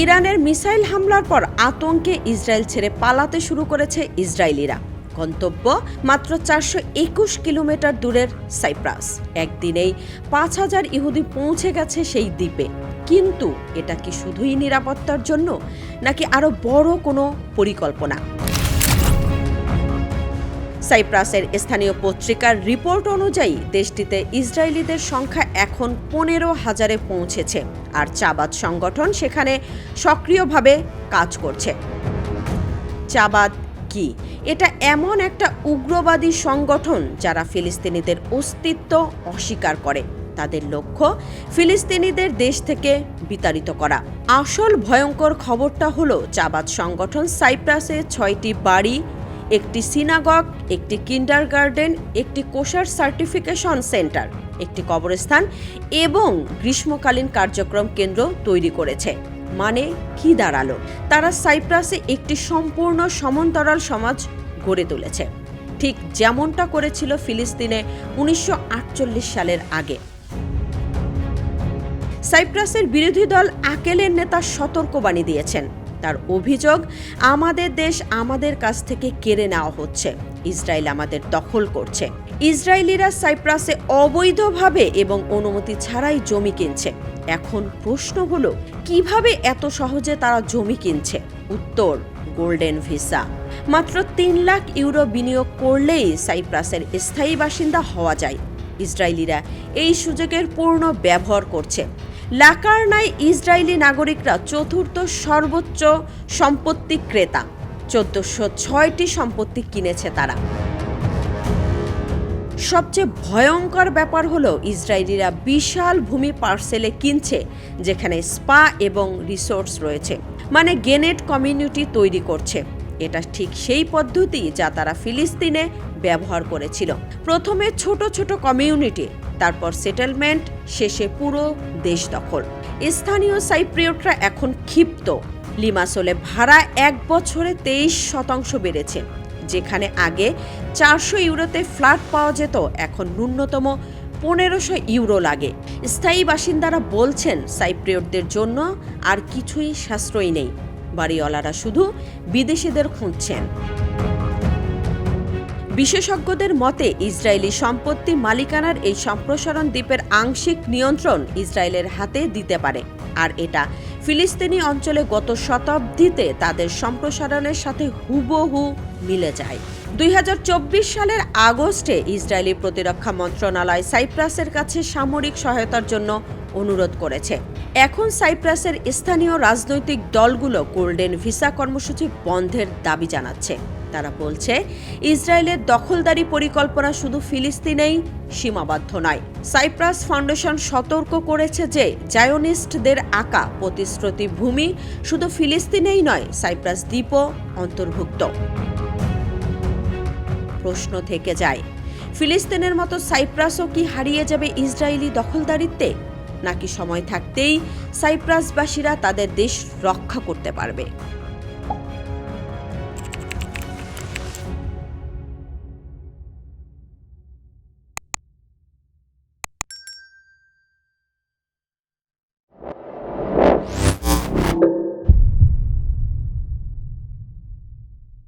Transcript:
ইরানের মিসাইল হামলার পর আতঙ্কে ইসরায়েল ছেড়ে পালাতে শুরু করেছে ইসরায়েলিরা। গন্তব্য মাত্র চারশো একুশ কিলোমিটার দূরের সাইপ্রাস। একদিনেই পাঁচ হাজার ইহুদি পৌঁছে গেছে সেই দ্বীপে। কিন্তু এটা কি শুধুই নিরাপত্তার জন্য, নাকি আরও বড় কোনো পরিকল্পনা? সাইপ্রাসের স্থানীয় পত্রিকার রিপোর্ট অনুযায়ী, দেশটিতে ইসরায়েলিদের সংখ্যা এখন পনেরো হাজারে পৌঁছেছে, আর চাবাদ সংগঠন সেখানে সক্রিয়ভাবে কাজ করছে। চাবাদ কি? এটা এমন একটা উগ্রবাদী সংগঠন যারা ফিলিস্তিনিদের অস্তিত্ব অস্বীকার করে। তাদের লক্ষ্য, ফিলিস্তিনিদের দেশ থেকে বিতাড়িত করা। আসল ভয়ঙ্কর খবরটা হলো চাবাদ সংগঠন সাইপ্রাসে ছয়টি বাড়ি একটি সিনাগগ, একটি কিন্ডার গার্ডেন একটি কোষার সার্টিফিকেশন সেন্টার, একটি কবরস্থান এবং গ্রীষ্মকালীন কার্যক্রম কেন্দ্র তৈরি করেছে। মানে কি দাঁড়াল? তারা সাইপ্রাসে একটি সম্পূর্ণ সমান্তরাল সমাজ গড়ে তুলেছে। ঠিক যেমনটা করেছিল ফিলিস্তিনে উনিশশো আটচল্লিশ সালের আগে। সাইপ্রাসের বিরোধী দল আকেলের নেতা সতর্কবাণী দিয়েছেন। তার অভিযোগ আমাদের দেশ আমাদের কাছ থেকে কেড়ে নেওয়া হচ্ছে। ইসরায়েল আমাদের দখল করছে। ইসরায়েলিরা সাইপ্রাসে অবৈধভাবে এবং অনুমতি ছাড়াই জমি কিনছে। এখন প্রশ্ন হলো, কীভাবে এত সহজে তারা জমি কিনছে? উত্তর, গোল্ডেন ভিসা। মাত্র তিন লাখ ইউরো বিনিয়োগ করলেই সাইপ্রাসের স্থায়ী বাসিন্দা হওয়া যায়। ইসরায়েলিরা এই সুযোগের পূর্ণ ব্যবহার করছে। লাকারনায় ইসরায়েলি নাগরিকরা চতুর্থ সর্বোচ্চ সম্পত্তি ক্রেতা। চোদ্দশো ছয়টি সম্পত্তি কিনেছে তারা। সবচেয়ে ভয়ঙ্কর ব্যাপার হলো ইসরায়েলিরা বিশাল ভূমি পার্সেলে কিনছে, যেখানে স্পা এবং রিসোর্টস রয়েছে মানে গেনেট কমিউনিটি তৈরি করছে। এটা ঠিক সেই পদ্ধতি যা তারা ফিলিস্তিনে ব্যবহার করেছিল। প্রথমে ছোট ছোট কমিউনিটি তারপর সেটেলমেন্ট শেষে পুরো দেশ দখল। স্থানীয় সাইপ্রিয়টরা এখন ক্ষিপ্ত। লিমাসোলে ভাড়া এক বছরে তেইশ শতাংশ বেড়েছে। যেখানে আগে চারশো ইউরোতে ফ্ল্যাট পাওয়া যেত, এখন ন্যূনতম পনেরোশো ইউরো লাগে। স্থায়ী বাসিন্দারা বলছেন, সাইপ্রিয়টদের জন্য আর কিছুই সাশ্রয়ী নেই। বাড়িওয়ালারা শুধু বিদেশিদের খুঁজছেন। বিশেষজ্ঞদের মতে, ইসরায়েলি সম্পত্তি মালিকানার এই সম্প্রসারণ দ্বীপের আংশিক নিয়ন্ত্রণ ইসরায়েলের হাতে দিতে পারে। আর এটা ফিলিস্তিনি অঞ্চলে গত শতাব্দীতে তাদের সম্প্রসারণের সাথে হুবহু মিলে যায়। দুই হাজার চব্বিশ সালের আগস্টে ইসরায়েলি প্রতিরক্ষা মন্ত্রণালয় সাইপ্রাসের কাছে সামরিক সহায়তার জন্য অনুরোধ করেছে। এখন সাইপ্রাসের স্থানীয় রাজনৈতিক দলগুলো গোল্ডেন ভিসা কর্মসূচি বন্ধের দাবি জানাচ্ছে। তারা বলছে, ইসরায়েলের দখলদারি পরিকল্পনা শুধু ফিলিস্তিনেই সীমাবদ্ধ নয়। সাইপ্রাস ফাউন্ডেশন সতর্ক করেছে যে, জায়োনিস্টদের আঁকা প্রতিশ্রুতি ভূমি শুধু ফিলিস্তিনেই নয়, সাইপ্রাস দ্বীপও অন্তর্ভুক্ত। প্রশ্ন থেকে যায়, ফিলিস্তিনের মতো সাইপ্রাসও কি হারিয়ে যাবে ইসরায়েলি দখলদারিত্বে? নাকি সময় থাকতেই সাইপ্রাসবাসীরা তাদের দেশ রক্ষা করতে পারবে?